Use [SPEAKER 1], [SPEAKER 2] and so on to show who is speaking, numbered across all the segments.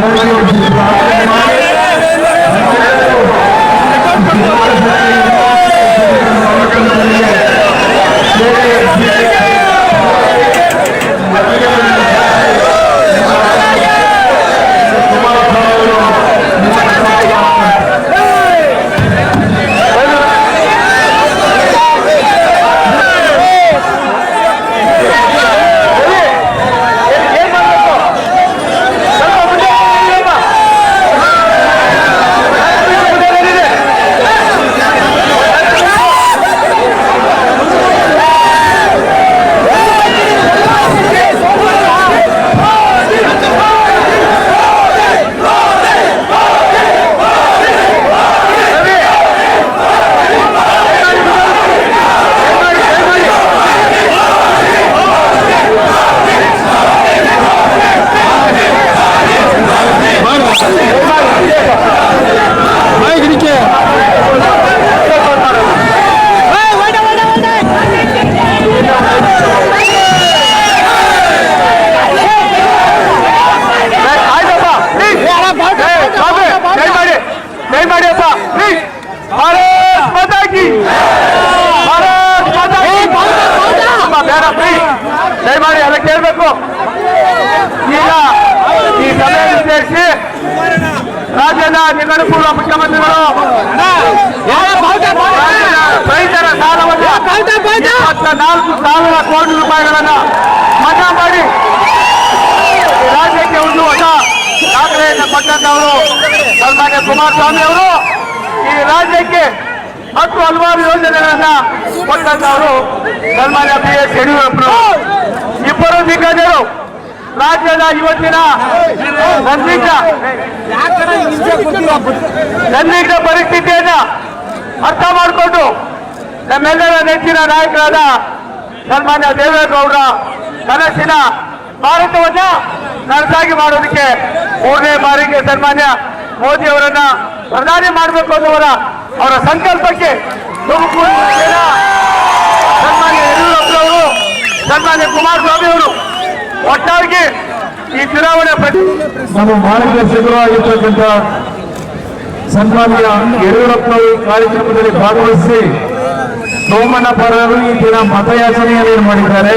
[SPEAKER 1] Thank you. ಬೇಡ please ದಯಮಾಡಿ ಅದಕ್ಕೆ ಕೇಳಬೇಕು. ಈಗ ಈ ಸಭೆಯನ್ನು ಸೇರಿಸಿ ರಾಜ್ಯದ ನಿಗದಿಪೂರ್ವ ಮುಖ್ಯಮಂತ್ರಿಗಳು ರೈತರ ಸಾಲವನ್ನು ನಾಲ್ಕು ಸಾವಿರ ಕೋಟಿ ರೂಪಾಯಿಗಳನ್ನು ಮನ್ನಾ ಮಾಡಿ ರಾಜ್ಯಕ್ಕೆ ಒಂದು ಹೊಸ ದಾಖಲೆಯನ್ನು ಕೊಟ್ಟಂತವರು ಸನ್ಮಾನ್ಯ ಕುಮಾರಸ್ವಾಮಿ ಅವರು. ಈ ರಾಜ್ಯಕ್ಕೆ ಹತ್ತು ಹಲವಾರು ಯೋಜನೆಗಳನ್ನ ಕೊಟ್ಟಂತವರು ಸನ್ಮಾನ್ಯ ಬಿ ಎಸ್ ಯಡಿಯೂರಪ್ಪರು ಇಬ್ಬರು ದಿಗ್ಗಜರು. ರಾಜ್ಯದ ಇವತ್ತಿನ ಸಂದಿಗ್ಧ ಸಂದಿಗ್ಧ ಪರಿಸ್ಥಿತಿಯನ್ನ ಅರ್ಥ ಮಾಡಿಕೊಂಡು ನಮ್ಮೆಲ್ಲರ ನೆಚ್ಚಿನ ನಾಯಕರಾದ ಸನ್ಮಾನ್ಯ ದೇವೇಗೌಡರ ಕನಸಿನ ಭಾರತವನ್ನ ನನಸಾಗಿ ಮಾಡೋದಕ್ಕೆ ಮೂರನೇ ಬಾರಿಗೆ ಸನ್ಮಾನ್ಯ ಮೋದಿ ಅವರನ್ನ ಪ್ರಧಾನಿ ಮಾಡಬೇಕು ಅನ್ನುವರ ಅವರ ಸಂಕಲ್ಪಕ್ಕೆ ಸನ್ಮಾನ್ಯ ಯಡಿಯೂರಪ್ಪನವರು, ಸನ್ಮಾನ್ಯ ಕುಮಾರಸ್ವಾಮಿ ಅವರು ಒಟ್ಟಾಗಿ ಈ ಚುನಾವಣೆ
[SPEAKER 2] ನಮ್ಮ ಮಾರ್ಗದರ್ಶಕರು ಆಗಿರ್ತಕ್ಕಂಥ ಸನ್ಮಾನ್ಯ ಯಡಿಯೂರಪ್ಪನವರು ಕಾರ್ಯಕ್ರಮದಲ್ಲಿ ಭಾಗವಹಿಸಿ ಸೋಮಣ್ಣ ಪರರು ಈ ದಿನ ಮತಯಾಚನೆಯನ್ನು ಮಾಡಿದ್ದಾರೆ.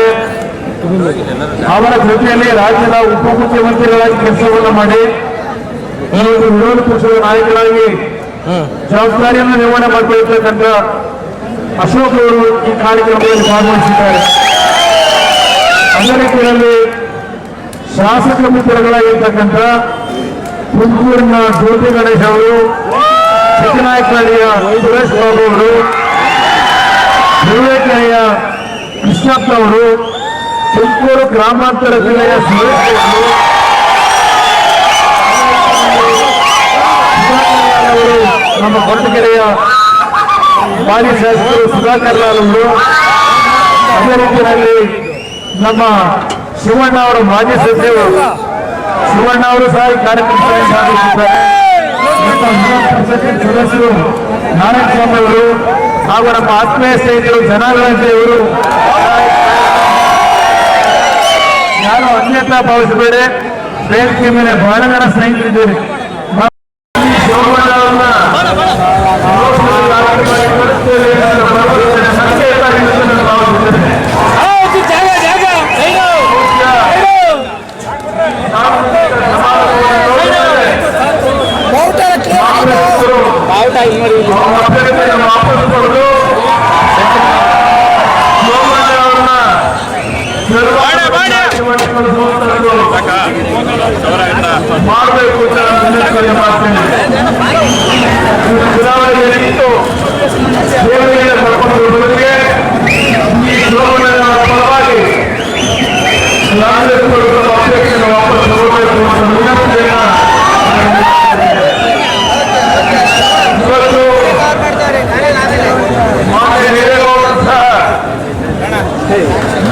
[SPEAKER 2] ಅವರ ಜೊತೆಯಲ್ಲಿ ರಾಜ್ಯದ ಉಪಮುಖ್ಯಮಂತ್ರಿಗಳಾಗಿ ಕೆಲಸವನ್ನು ಮಾಡಿ ವಿರೋಧ ಪಕ್ಷದ ನಾಯಕರಾಗಿ ಜವಾಬ್ದಾರಿಯನ್ನು ನಿರ್ವಹಣೆ ಮಾಡಿಕೊಳ್ಳತಕ್ಕಂಥ ಅಶೋಕ್ ಅವರು ಈ ಕಾರ್ಯಕ್ರಮದಲ್ಲಿ ಭಾಗವಹಿಸಿದ್ದಾರೆ. ಅದೇ ರೀತಿಯಲ್ಲಿ ಶಾಸಕ ಮಿತ್ರಗಳಾಗಿರ್ತಕ್ಕಂಥ ತುಮಕೂರಿನ ಜ್ಯೋತಿ ಗಣೇಶ್ ಅವರು, ಚಿಕ್ಕನಾಯಕನಹಳ್ಳಿಯ ಸುರೇಶ್ ಬಾಬು ಅವರು ವಿವೇಕಯ್ಯ ಕೃಷ್ಣಪ್ಪ ಅವರು ತುಮಕೂರು ಗ್ರಾಮಾಂತರ ಜಿಲ್ಲೆಯ ಸುರೇಶ್ ಅವರು ನಮ್ಮ ಕೊರಟಗೆರೆಯ ಮಾಜಿ ಶಾಸಕರು ಸುಧಾಕರ್ ಲಾಲ್ ಅವರು, ಅದೇ ರೀತಿಯಲ್ಲಿ ನಮ್ಮ ಶಿವಣ್ಣ ಅವರ ಮಾಜಿ ಸಚಿವರು, ಶಿವಣ್ಣ ಅವರು ಸಹ ಈ ಕಾರ್ಯಕ್ರಮದಲ್ಲಿ ಭಾಗವಹಿಸಿದ್ದಾರೆ. ಸದಸ್ಯರು ನಾರಾಯಣಸ್ವಾಮಿ ಅವರು, ಹಾಗೂ ನಮ್ಮ ಆತ್ಮೀಯ ಸ್ನೇಹಿತರು ಜನಾಗಣತೆ ಇವರು ಯಾರು ಅನ್ಯತಾ ಭಾವಿಸಬೇಡಿ ವೇದಿಕೆ ಮೇಲೆ ಬಹಳ ಜನ ಸ್ನೇಹಿತರಿದ್ದೀರಿ ಶಿವಣ್ಣ ಅವರನ್ನ ಅಭ್ಯರ್ಥಿಯನ್ನು ವಾಪಸ್ ಪಡೆದು ಸೋಮಣ್ಣ ಅವರನ್ನ ಮಾಡಬೇಕು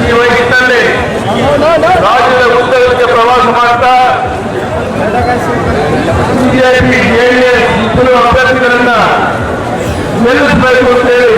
[SPEAKER 2] ಈ ವಯಸ್ಸಿನಲ್ಲಿ ರಾಜ್ಯದ ಉದ್ದಗಲಕ್ಕೆ ಪ್ರವಾಸ ಮಾಡ್ತಾ ಬಿಜೆಪಿ ಜೆಡಿಎಸ್ ಇಬ್ಬರು ಅಭ್ಯರ್ಥಿಗಳನ್ನ ಗೆಲ್ಲಿಸಬೇಕು ಅಂತೇಳಿ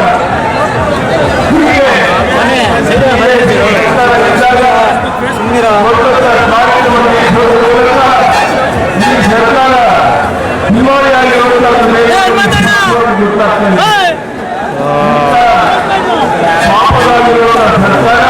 [SPEAKER 2] 일어났습니다. 아, 좌파가 일어났습니다.